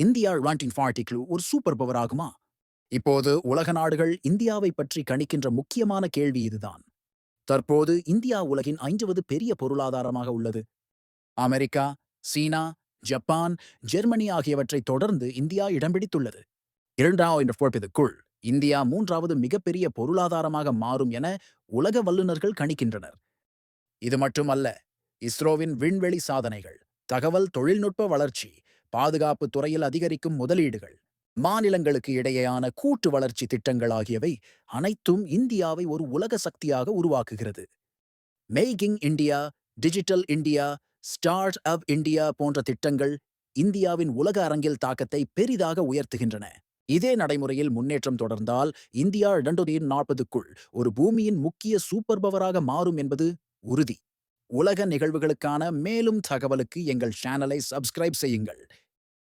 India twenty ஃபார்ட்டிக்குள் ஒரு super power ஆகுமா? இப்போது உலக நாடுகள் இந்தியாவை பற்றி கணிக்கின்ற முக்கியமான கேள்வி இதுதான். தற்போது இந்தியா உலகின் ஐந்தாவது பெரிய பொருளாதாரமாக உள்ளது. அமெரிக்கா சீனா ஜப்பான் ஜெர்மனி ஆகியவற்றை தொடர்ந்து இந்தியா இடம் பிடித்துள்ளது. இரண்டாவது இந்தியா மூன்றாவது மிகப்பெரிய பொருளாதாரமாக மாறும் என உலக வல்லுநர்கள் கணிக்கின்றனர். இது மட்டுமல்ல இஸ்ரோவின் விண்வெளி சாதனைகள் தகவல் தொழில்நுட்ப வளர்ச்சி பாதுகாப்பு துறையில் அதிகரிக்கும் முதலீடுகள் மாநிலங்களுக்கு இடையேயான கூட்டு வளர்ச்சி திட்டங்கள் ஆகியவை அனைத்தும் இந்தியாவை ஒரு உலக சக்தியாக உருவாக்குகிறது. Making India digital India start up India போன்ற திட்டங்கள் இந்தியாவின் உலக அரங்கில் தாக்கத்தை பெரிதாக உயர்த்துகின்றன. இதே நடைமுறையில் முன்னேற்றம் தொடர்ந்தால் இந்தியா இரண்டாயிரத்தி நாற்பதுக்குள் ஒரு பூமியின் முக்கிய சூப்பர் பவராக மாறும் என்பது உறுதி. உலக நிகழ்வுகளுக்கான மேலும் தகவலுக்கு எங்கள் சேனலை சப்ஸ்கிரைப் செய்யுங்கள்.